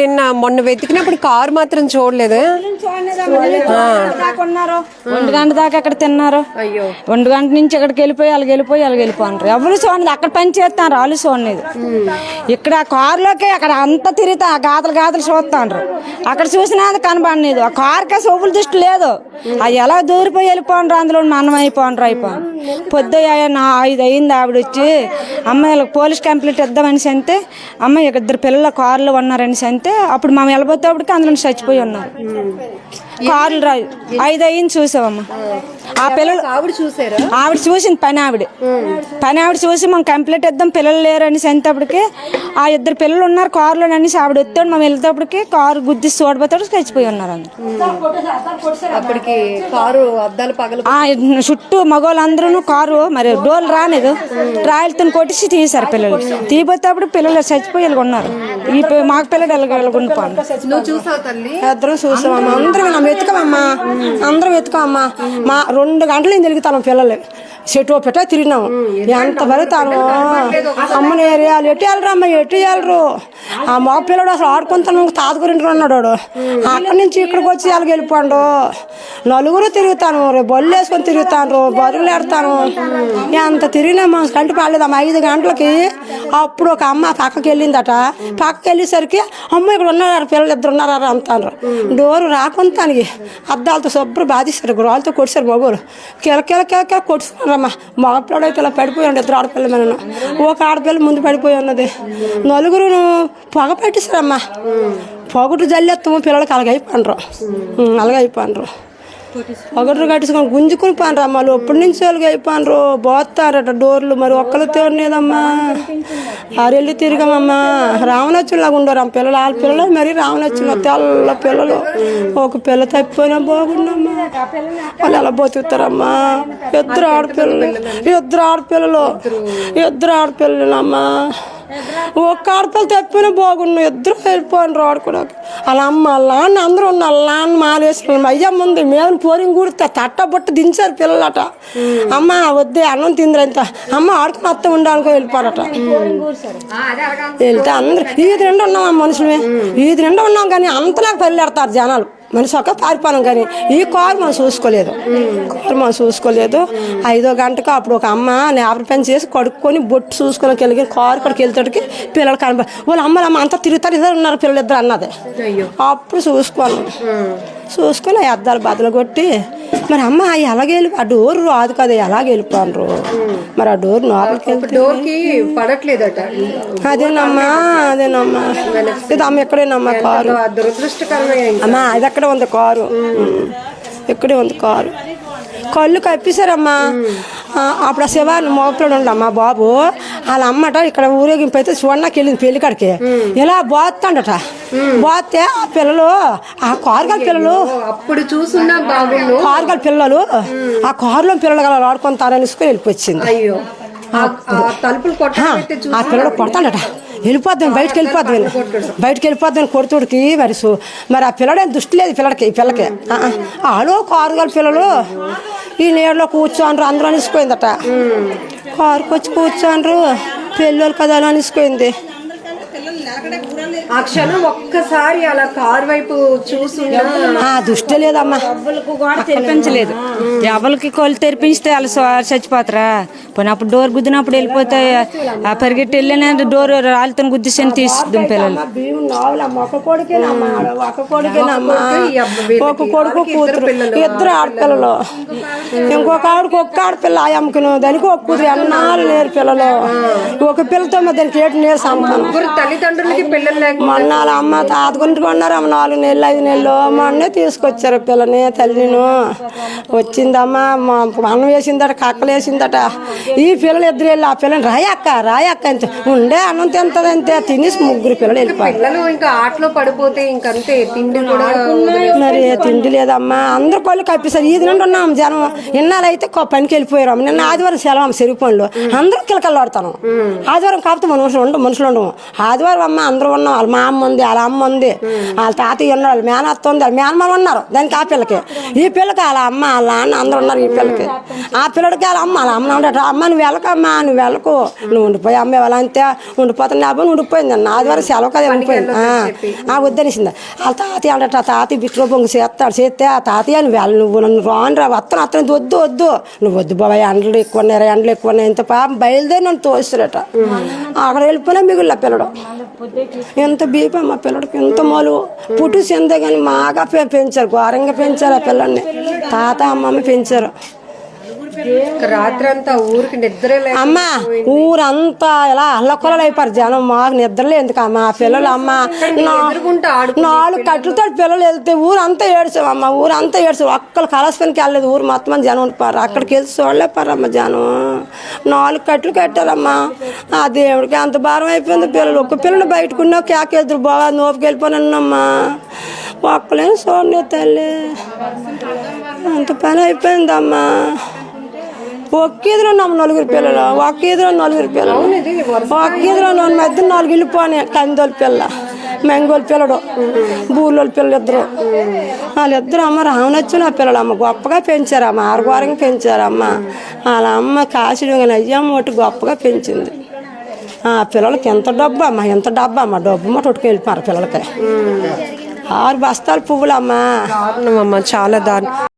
నిన్న మొన్న వెతికినప్పుడు కారు మాత్రం చూడలేదు. ఒంటి గంట దాకా అక్కడ తిన్నారు? అయ్యో. ఒంటి గంట నుంచి ఇక్కడికి వెళ్ళిపోయి వాళ్ళకి వెళ్ళిపోయి వాళ్ళకి వెళ్ళిపోంటారు ఎవరు చూడలేదు. అక్కడ పని చేస్తాను వాళ్ళు చూడలేదు. ఇక్కడ కారులోకి అక్కడ అంతా తిరుగుతా గాతలు గాతలు చూస్తాండ్రు. అక్కడ చూసినా అది కనబడలేదు. ఆ కారుకే సోపుల దృష్టి లేదు. అది ఎలా దూరిపోయి వెళ్ళిపోండ్రు అందులో మనం అయిపోండ్రు అయిపోను పొద్దు నా ఐదు అయింది ఆవిడ వచ్చి అమ్మాయిలకు పోలీస్ కంప్లైంట్ ఇద్దామనేసి అంటే అమ్మాయి ఇక్కడ ఇద్దరు పిల్లలు కారులో ఉన్నారనేసి అంటే అప్పుడు మేము వెళ్ళబోతేప్పటికి అందులో చచ్చిపోయి ఉన్నారు కార్లు రా ఐదు అయింది చూసావమ్మా. ఆ పిల్లలు ఆవిడ చూసారా? ఆవిడ చూసింది పని ఆవిడ. పని ఆవిడ చూసి మనం కంప్లీట్ ఇద్దాం పిల్లలు లేరు అనేసి అంతప్పటికి ఆ ఇద్దరు పిల్లలు ఉన్నారు కారులో అనేసి ఆవిడ వస్తాడు. మేము వెళ్తేప్పటికి కారు గుద్ది చూడబోతాడు చచ్చిపోయి ఉన్నారు అందరు. అప్పటికి కారు అద్దాలు పగల ఆ చుట్టూ మగవాళ్ళందరూ కారు మరి డోర్లు రాలేదు. రాయలతో కొట్టించి తీశారు పిల్లలు. తీపోతేప్పుడు పిల్లలు చచ్చిపోయి వెళ్ళి ఉన్నారు. ఈ మాకు పిల్లలు పోండి నువ్వు చూసావు తల్లి? ఇద్దరం చూసామమ్మా అందరం వెతుకమమ్మా. అందరం వెతకమమ్మా మా రెండు గంటలు నేను తిరుగుతాను పిల్లలు. చెట్టు పెట్ట తిరిగినాము ఎంత పెరుగుతాను అమ్మని ఏరియాలు ఎటు వెళ్ళరు అమ్మ? ఎటు వెళ్ళరు? ఆ మా పిల్లడు అసలు ఆడుకుంటాను తాత గురించి ఉన్నాడు. వాడు. అక్కడి నుంచి ఇక్కడికి వచ్చి వాళ్ళకి వెళ్ళిపోండు. నలుగురు తిరుగుతాను రేపు బొల్లు వేసుకొని తిరుగుతాను బరువులు ఎడతాను ఎంత తిరిగినా మా కంటి పాలేదమ్మా ఐదు గంటలకి అప్పుడు ఒక అమ్మ పక్కకి వెళ్ళిందట. పక్కకి వెళ్ళేసరికి అమ్మ ఇక్కడ ఉన్నారు పిల్లలు ఇద్దరు ఉన్నారు అంటారు డోరు రాకుంటానికి అద్దాలతో శుభ్రం బాధిస్తారు రాళ్ళతో కొట్టారు మగోలు కిల కిల కిల కిల కొట్టుకున్నారమ్మా పిల్లడు అయితే ఇలా పడిపోయి ఉండే ఇద్దరు ఆడపిల్ల మన ఒక ఆడపిల్ల ముందు పడిపోయి ఉన్నది. నలుగురు పొగ పెట్టేశారమ్మా. పొగటు జల్లేస్తాము పిల్లలకి అలాగైపోండ్రు అలాగైపోండ్రు ఒకటి కట్టుకొని గుంజుకుని పోనరా మళ్ళీ ఎప్పటి నుంచి వాళ్ళకి అయిపోయినరు బోత్తారట డోర్లు మరి ఒక్కరు తేడలేదమ్మా ఆరెళ్ళి తిరిగామమ్మా. రావణచ్చులాగా ఉండరు ఆ పిల్లలు. వాళ్ళ పిల్లలు మరి రావణచ్చులు తెల్ల పిల్లలు. ఒక పిల్ల తప్పిపోయినా బాగుండమ్మా. వాళ్ళు ఎలా బతుకుతారమ్మా? ఇద్దరు ఆడపిల్లలు. ఇద్దరు ఆడపిల్లలు. ఇద్దరు ఆడపిల్లలమ్మా. ఒక్క ఆడపిల్ల తప్పినా బాగుండు ఇద్దరు వెళ్ళిపోయిన ఆడుకోవడానికి వాళ్ళ అమ్మ వాళ్ళ నాన్న అందరూ ఉన్నారు. వాళ్ళ నాన్న మాలేసిన అయ్యమ్మ ఉంది మీద పోరిని కూడితే తట్ట బుట్ట దించారు పిల్లలట. అమ్మ వద్దే అన్నం తిందిరంత అమ్మ ఆడుకుని అత్త ఉండాలనుకో వెళ్ళిపోరట. వెళ్తే అందరు ఈది రెండు ఉన్నాం మనుషులమే ఈది రెండు ఉన్నాం కానీ అంతలాగా పరిగెడతారు జనాలు. మనిషి ఒక పారిపోయాం కానీ ఈ కారు మనం చూసుకోలేదు. కారు మనం చూసుకోలేదు. ఐదో గంటకు అప్పుడు ఒక అమ్మ లేబర్ పని చేసి కడుక్కొని బొట్టు చూసుకొని కలిగి కారు కడికి వెళ్తాడికి పిల్లలు కనబ వాళ్ళ అమ్మలు అమ్మ అంతా తిరుగుతారు ఇద్దరు ఉన్నారు పిల్లలు ఇద్దరు అన్నది. అప్పుడు చూసుకోను చూసుకొని అద్దాలు బదులు కొట్టి మరి అమ్మ ఎలాగ వెళ్ళి ఆ డోర్ రాదు కదా ఎలాగ వెళ్ళిపోండ్రు మరి ఆ డోర్ లోపలికి వెళ్తే డోర్కి పడట్లేదట. అదేనమ్మా అదేనమ్మా. ఇది అమ్మ ఎక్కడేనమ్మా కారు? ఆ దురదృష్టకరమైన అమ్మా ఇది అక్కడే ఉంది కారు? ఇక్కడే ఉంది కారు? కళ్ళు కప్పిసారమ్మా. ఆ, అప్పుడు ఆ శివాన్ని మోపడు ఉండమ్మా బాబు. వాళ్ళ అమ్మట ఇక్కడ ఊరేగింపు అయితే చూడడానికి వెళ్ళింది పెళ్ళి కాడికి. ఇలా బోత్తండట. బోతే ఆ పిల్లలు ఆ కారుగల పిల్లలు. అప్పుడు చూసున్నా బాగుండు కారుగల పిల్లలు ఆ కారులో పిల్లలు గల ఆడుకుంటారని ఇసుకొని వెళ్ళిపోయింది. అయ్యో. ఆ పిల్లడు కొడతాడట. వెళ్ళిపోద్దాం బయటకు వెళ్ళిపోద్దాం బయటకు వెళ్ళిపోద్దాం కొడుతుడికి మరి సు- మరి ఆ పిల్లడే దృష్టి లేదు పిల్లడికి ఈ పిల్లకి. ఆడు కారుగల పిల్లలు. ఈ నీడలో కూర్చోండ్రు అందరూ అనిసిపోయిందట. కారుకు వచ్చి కూర్చోండ్రు పెళ్ళోళ్ళు కదా అనిసిపోయింది. ఆ క్షణం ఒక్కసారి అలా కారు వైపు ఆ దృష్టి లేదమ్మా. ఎవరికి కూడా తెరిపించలేదు ఎవరికి కోళ్ళు తెరిపించితే వాళ్ళు చచ్చిపోతారా? పోనీ అప్పుడు డోర్ గుద్దినప్పుడు వెళ్ళిపోతే ఆ పరిగెట్టి వెళ్ళిన డోర్ రాళ్ళతో గుద్దిసని తీస్తుంది పిల్లలు ఒక కొడుకు కూతురు. ఇద్దరు ఆడపిల్లలు. ఇంకొక ఆవిడకి ఒక్క ఆడపిల్ల ఆయమ్మకును దానికి ఒక కూతురు. అన్నాళ్ళు నేరు పిల్లలు. ఒక పిల్లతో దానికి ఏడు నేరు సంపాదన ముగ్గురు తల్లిదండ్రులకి పిల్లలు లేక మొన్న వాళ్ళ అమ్మ తాత గురించి కొన్నారు అమ్మ నాలుగు నెలలు ఐదు నెలలు. మొన్నే తీసుకొచ్చారు పిల్లని తల్లిను. వచ్చిందమ్మా అన్నం వేసిందట కక్కలు వేసిందట. ఈ పిల్లలు ఇద్దరు వెళ్ళి ఆ పిల్లని రాయక్క రాయక్క అంతే. ఉండే అన్నం తింటది అంతే తినేసి ముగ్గురు పిల్లలు వెళ్ళిపోయారు. పిల్లలు ఇంకా ఆటలో పడిపోతే ఇంకంతే తిండి మరి తిండి లేదమ్మా అందరు కళ్ళు కప్పిస్తారు. ఈది నుండి ఉన్నాం జనం. ఇన్నాళ్ళైతే పనికి వెళ్ళిపోయారు అమ్మ. నిన్న ఆదివారం సెలవు అమ్మ చెరుకు పనులు. అందరూ కిలకల్లాడుతాను ఆదివారం కాకపోతే మన మనుషులు ఉండవు మనుషులు ఉండవు ఆదివారం అమ్మ అందరూ ఉన్నాం. వాళ్ళ వాళ్ళ మా అమ్మ ఉంది వాళ్ళ అమ్మ ఉంది. వాళ్ళ తాతయ్య ఉన్నారు వాళ్ళ మేనత్త ఉంది వాళ్ళ మేనమామ ఉన్నారు. దానికి ఆ పిల్లకి. ఈ పిల్లకి వాళ్ళ అమ్మ వాళ్ళ నాన్న అందరూ ఉన్నారు ఈ పిల్లకి. ఆ పిల్లడికి వాళ్ళ అమ్మ వాళ్ళ అమ్మ ఉండట అమ్మ నువ్వు వెళ్ళకమ్మా నువ్వు వెళ్ళకు. నువ్వు ఉండిపోయి అమ్మే వాళ్ళ అంతే ఉండిపోతున్నా నా అబ్బాయి ఉండిపోయింది. అన్న ఆది వరకు సెలవు కదా ఉండిపోయింది. ఆ, వద్దనిసింది వాళ్ళ తాతయ్య ఆ తాతయ్య బిట్లో పొంగి చేస్తాడు చేస్తే ఆ తాతయ్య నువ్వు వెళ్ళ నువ్వు నన్ను రాను రా వస్తాను అతను వద్దు వద్దు. నువ్వు వద్దు బాబాయ్ ఎండలు ఎక్కువ ఉన్నాయి ఎండలు ఎక్కువ ఉన్నాయి ఇంత పాపం బయలుదేరి నన్ను తోసిరట అక్కడ వెళ్ళిపోయినా మిగుళ్ళ పిల్లడు. ఎంత బీపం మా పిల్లడికి ఎంత మొలు. పుట్టుసి ఎంత కానీ మాగా పె- పెంచారు. ఘోరంగా పెంచారు ఆ పిల్లల్ని. తాత అమ్మమ్మ పెంచారు. రాత్రి అంతా ఊరికి నిద్ర అమ్మ ఊరంతా ఇలా అల్లకొలలు అయిపోయారు జనం మాకు నిద్రలే ఎందుకు అమ్మ? పిల్లలు అమ్మ నాలుగు కట్లతో పిల్లలు వెళ్తే ఊరంతా ఏడ్చాం అమ్మ ఊరంతా ఏడ్చాం ఒక్కరు కలసపనికి వెళ్ళలేదు ఊరు మొత్తం జనం ఉండిపోయారు. అక్కడికి వెళ్ళి చూడలేపారమ్మ జనం. నాలుగు కట్లు కట్టారమ్మా. ఆ దేవుడికి అంత భారం అయిపోయింది పిల్లలు. ఒక్క పిల్లలు బయటకున్నా కేకెళ్తారు బాగా నోపుకి వెళ్ళిపోనమ్మా ఒక్కలేని చూడండి తల్లి. అంత పని అయిపోయిందమ్మా. ఒక్క ఉన్నాము నమ్మ నలుగురు పిల్లలు. ఒక్కీదిలో నలుగురు పిల్లలు. ఒక్క ఇదిలో నన్ను మధ్య నాలుగు వెళ్ళిపోయి కందోలు పిల్ల మెంగోలు పిల్లడు బూర్లోని పిల్లలు ఇద్దరు. వాళ్ళిద్దరు అమ్మ రామనొచ్చిన పిల్లలు అమ్మ గొప్పగా పెంచారమ్మ. ఆరుగోరంగా పెంచారమ్మ. వాళ్ళ అమ్మ కాశీడు అయ్యమ్మ ఒకటి గొప్పగా పెంచింది. ఆ పిల్లలకి ఎంత డబ్బు అమ్మ? ఎంత డబ్బు అమ్మ? డబ్బు మాట కొట్టుకు వెళ్ళిపోయారు పిల్లలకి. ఆరు బస్తాలు పువ్వులమ్మా. దారుణం అమ్మ చాలా దారుణం.